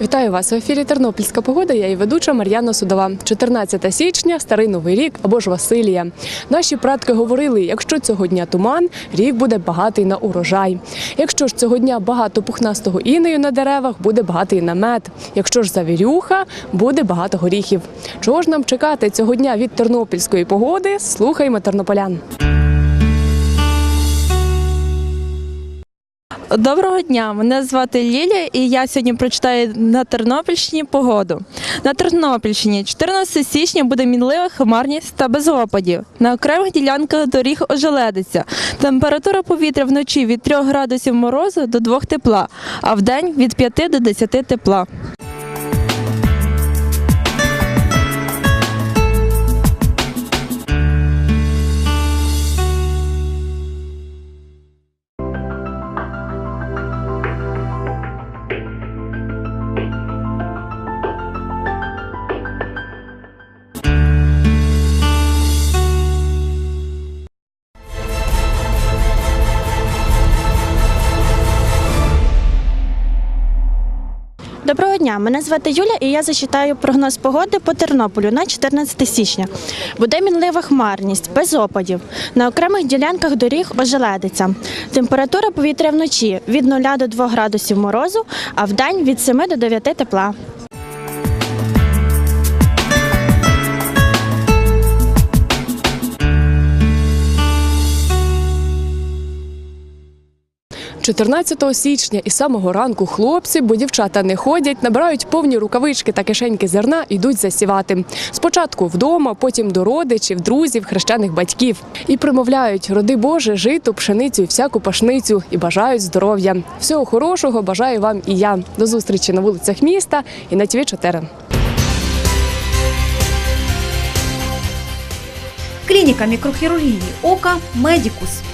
Вітаю вас в ефірі Тернопільська погода. Я і ведуча Мар'яна Судова. 14 січня, старий новий рік або ж Василія. Наші предки говорили: якщо цього дня туман, рік буде багатий на урожай. Якщо ж цього дня багато пухнастого інею на деревах, буде багатий на мед. Якщо ж завірюха, буде багато горіхів. Чого ж нам чекати цього дня від тернопільської погоди? Слухаймо тернополян. Доброго дня, мене звати Лілія, і я сьогодні прочитаю на Тернопільщині погоду. На Тернопільщині 14 січня буде мінлива хмарність та без опадів. На окремих ділянках доріг ожеледиться. Температура повітря вночі від 3 градусів морозу до 2 тепла, а вдень від 5 до 10 тепла. Доброго дня, мене звати Юля, і я зачитаю прогноз погоди по Тернополю на 14 січня. Буде мінлива хмарність, без опадів. На окремих ділянках доріг ожеледиться. Температура повітря вночі від 0 до 2 градусів морозу, а вдень від 7 до 9 тепла. – 14 січня і самого ранку хлопці, бо дівчата не ходять, набирають повні рукавички та кишеньки зерна йдуть засівати. Спочатку вдома, потім до родичів, друзів, хрещених батьків. І примовляють роди Боже, жито, пшеницю і всяку пашницю і бажають здоров'я. Всього хорошого бажаю вам і я. До зустрічі на вулицях міста і на ТВ 4 Клініка мікрохірургії ока Медікус.